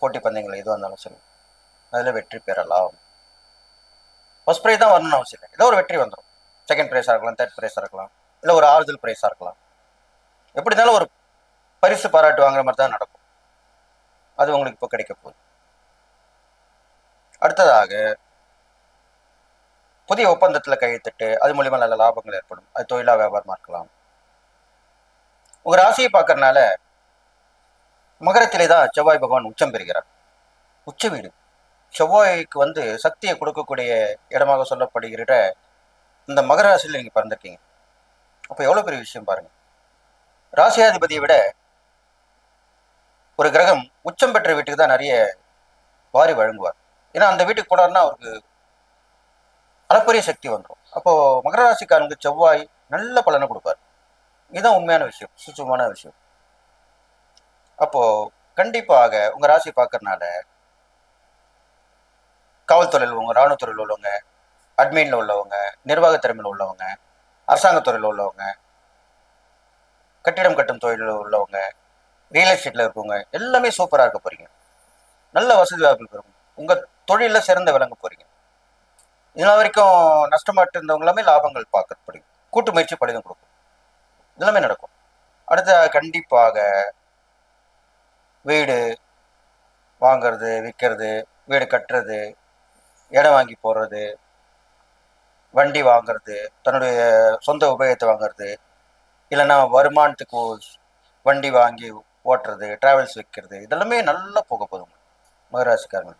போட்டி பந்தயங்கள் எதுவாக இருந்தாலும் சரி. அதில் வெற்றி பெறலாம். ஃபஸ்ட் ப்ரைஸ் தான் வரணும்னு அவசியம் இல்லை. ஏதோ ஒரு வெற்றி வந்துடும் செகண்ட் ப்ரைஸாக இருக்கலாம் தேர்ட் ப்ரைஸாக இருக்கலாம் இல்லை ஒரு ஆறுதல் ப்ரைஸாக இருக்கலாம். எப்படி இருந்தாலும் ஒரு பரிசு பாராட்டு வாங்குற மாதிரி தான் நடக்கும். அது உங்களுக்கு இப்போ கிடைக்க போகுது. அடுத்ததாக புதிய ஒப்பந்தத்தில் கையெழுத்திட்டு அது மூலியமா நல்ல லாபங்கள் ஏற்படும். அது தொழிலா வியாபாரமா இருக்கலாம். உங்கள் ராசியை பார்க்கறனால மகரத்திலே தான் செவ்வாய் பகவான் உச்சம் பெறுகிறார். உச்ச வீடு செவ்வாய்க்கு வந்து சக்தியை கொடுக்கக்கூடிய இடமாக சொல்லப்படுகிற இந்த மகர ராசியில் நீங்க பிறந்திருக்கீங்க. அப்போ எவ்வளவு பெரிய விஷயம் பாருங்க. ராசியாதிபதியை விட ஒரு கிரகம் உச்சம் பெற்ற வீட்டுக்கு தான் நிறைய வாரி வழங்குவார். ஏன்னா அந்த வீட்டுக்கு போனார்னா அவருக்கு அளப்பரிய சக்தி வந்துடும் அப்போ மகர ராசிக்காரனுக்கு செவ்வாய் நல்ல பலனை கொடுப்பார். இதுதான் உண்மையான விஷயம் சுத்தமான விஷயம். அப்போ கண்டிப்பாக உங்க ராசி பார்க்கறனால காவல்துறையில் உள்ளவங்க ராணுவத்துறையில் உள்ளவங்க அட்மின்ல உள்ளவங்க நிர்வாகத்திறமையில் உள்ளவங்க அரசாங்கத்துறையில் உள்ளவங்க கட்டிடம் கட்டும் தொழிலில் உள்ளவங்க ரியல் எஸ்டேட்ல இருக்கவங்க எல்லாமே சூப்பராக இருக்க போறீங்க. நல்ல வசதி வாய்ப்புகள் இருக்கும் உங்க தொழிலில் சிறந்த விளங்க போறீங்க. இதனால் வரைக்கும் நஷ்டமாட்டு இருந்தவங்க எல்லாமே லாபங்கள் பார்க்கப்படுங்க கூட்டு முயற்சி பலிதம் கொடுக்கும். எல்லாமே நடக்கும். அடுத்த கண்டிப்பாக வீடு வாங்குறது விற்கிறது வீடு கட்டுறது இடம் வாங்கி போடுறது வண்டி வாங்குறது தன்னுடைய சொந்த உபயோகத்தை வாங்குறது இல்லைன்னா வருமானத்துக்கு வண்டி வாங்கி ஓட்டுறது டிராவல்ஸ் வைக்கிறது இதெல்லாமே நல்லா போக போதும் மகராசிக்காரங்க